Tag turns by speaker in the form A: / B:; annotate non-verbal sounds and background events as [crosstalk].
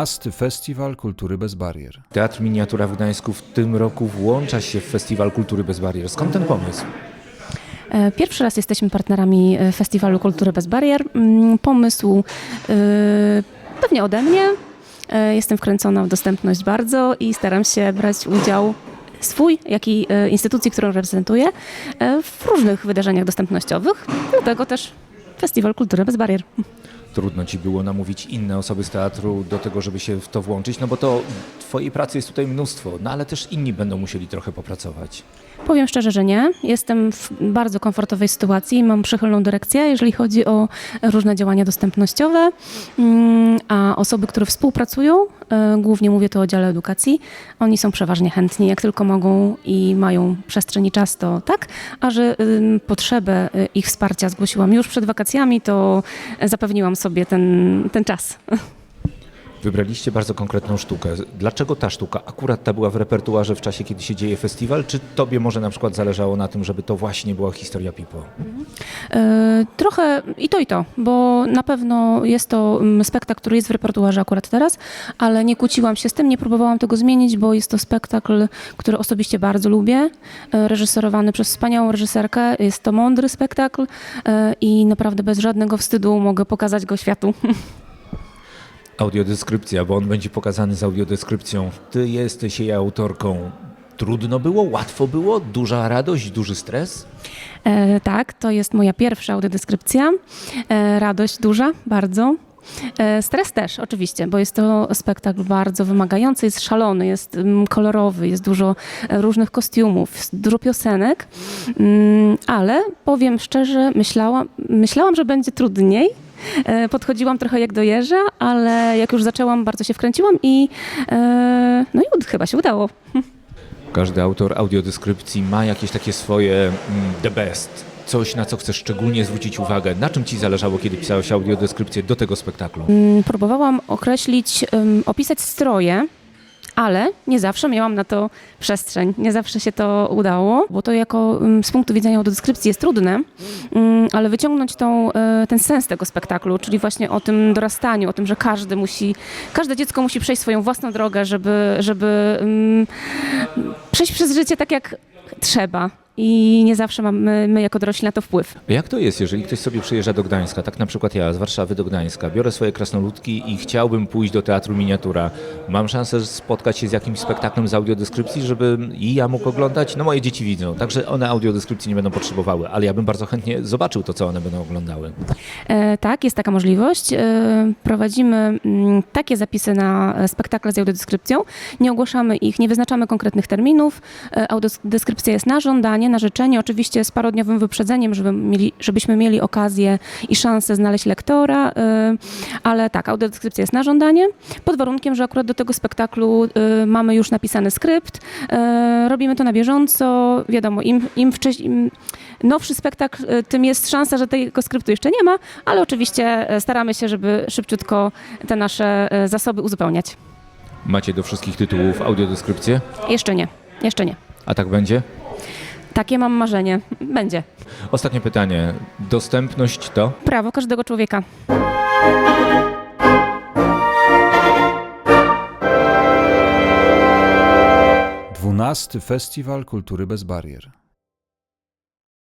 A: 12. Festiwal Kultury Bez Barier.
B: Teatr Miniatura w Gdańsku w tym roku włącza się w Festiwal Kultury Bez Barier. Skąd ten pomysł?
C: E, Pierwszy raz jesteśmy partnerami e, Festiwalu Kultury Bez Barier. Mm, Pomysł e, pewnie ode mnie. Jestem wkręcona w dostępność bardzo i staram się brać udział swój, jak i instytucji, którą reprezentuję, w różnych wydarzeniach dostępnościowych. Dlatego też Festiwal Kultury Bez Barier.
B: Trudno ci było namówić inne osoby z teatru do tego, żeby się w to włączyć, no bo to twojej pracy jest tutaj mnóstwo, no ale też inni będą musieli trochę popracować.
C: Powiem szczerze, że nie. Jestem w bardzo komfortowej sytuacji mam przychylną dyrekcję, jeżeli chodzi o różne działania dostępnościowe, Mm, a osoby, które współpracują, e, głównie mówię tu o dziale edukacji, oni są przeważnie chętni, jak tylko mogą i mają przestrzeń i czas, to tak, a że potrzebę y, ich wsparcia zgłosiłam już przed wakacjami, to zapewniłam sobie ten, ten czas. [laughs]
B: Wybraliście bardzo konkretną sztukę. Dlaczego ta sztuka akurat ta była w repertuarze w czasie, kiedy się dzieje festiwal? Czy tobie może na przykład zależało na tym, żeby to właśnie była historia Pipo?
C: E, Trochę i to, i to, bo na pewno jest to mm, spektakl, który jest w repertuarze akurat teraz, ale nie kłóciłam się z tym, nie próbowałam tego zmienić, bo jest to spektakl, który osobiście bardzo lubię, e, reżyserowany przez wspaniałą reżyserkę. Jest to mądry spektakl e, i naprawdę bez żadnego wstydu mogę pokazać go światu. [laughs]
B: Audiodeskrypcja, bo on będzie pokazany z audiodeskrypcją. Ty jesteś jej autorką. Trudno było? Łatwo było? Duża radość? Duży stres?
C: E, tak, to jest moja pierwsza audiodeskrypcja. E, radość duża, bardzo. E, stres też, oczywiście, bo jest to spektakl bardzo wymagający, jest szalony, jest mm, kolorowy, jest dużo e, różnych kostiumów, dużo piosenek, Mm, ale powiem szczerze, myślałam, myślałam, że będzie trudniej. E, Podchodziłam trochę jak do jeża, ale jak już zaczęłam, bardzo się wkręciłam i e, no i chyba się udało.
B: Każdy autor audiodeskrypcji ma jakieś takie swoje mm, the best. Coś, na co chcesz szczególnie zwrócić uwagę. Na czym ci zależało, kiedy pisałeś audiodeskrypcję do tego spektaklu?
C: Mm, Próbowałam określić, opisać stroje, ale nie zawsze miałam na to przestrzeń. Nie zawsze się to udało, bo to jako ym, z punktu widzenia audiodeskrypcji jest trudne, ym, ale wyciągnąć tą, y, ten sens tego spektaklu, czyli właśnie o tym dorastaniu, o tym, że każdy musi, każde dziecko musi przejść swoją własną drogę, żeby, żeby ym, przejść przez życie tak jak trzeba. I nie zawsze mamy my jako dorośli na to wpływ.
B: Jak to jest, jeżeli ktoś sobie przyjeżdża do Gdańska, tak na przykład ja z Warszawy do Gdańska, biorę swoje krasnoludki i chciałbym pójść do Teatru Miniatura. Mam szansę spotkać się z jakimś spektaklem z audiodeskrypcji, żeby i ja mógł oglądać? No moje dzieci widzą, także one audiodeskrypcji nie będą potrzebowały, ale ja bym bardzo chętnie zobaczył to, co one będą oglądały.
C: E, Tak, jest taka możliwość. E, Prowadzimy mm, takie zapisy na spektakle z audiodeskrypcją. Nie ogłaszamy ich, nie wyznaczamy konkretnych terminów. E, Audiodeskrypcja jest na żądanie, na życzenie, oczywiście z parodniowym wyprzedzeniem, żeby mieli, żebyśmy mieli okazję i szansę znaleźć lektora, e, ale tak, audiodeskrypcja jest na żądanie, pod warunkiem, że akurat do tego spektaklu e, mamy już napisany skrypt. E, Robimy to na bieżąco. Wiadomo, im, im wcześniej, im nowszy spektakl, tym jest szansa, że tego skryptu jeszcze nie ma, ale oczywiście staramy się, żeby szybciutko te nasze zasoby uzupełniać.
B: Macie do wszystkich tytułów audiodeskrypcję?
C: Jeszcze nie, jeszcze nie.
B: A tak będzie?
C: Takie mam marzenie. Będzie.
B: Ostatnie pytanie. Dostępność to?
C: Prawo każdego człowieka.
A: 12. Festiwal Kultury Bez Barier.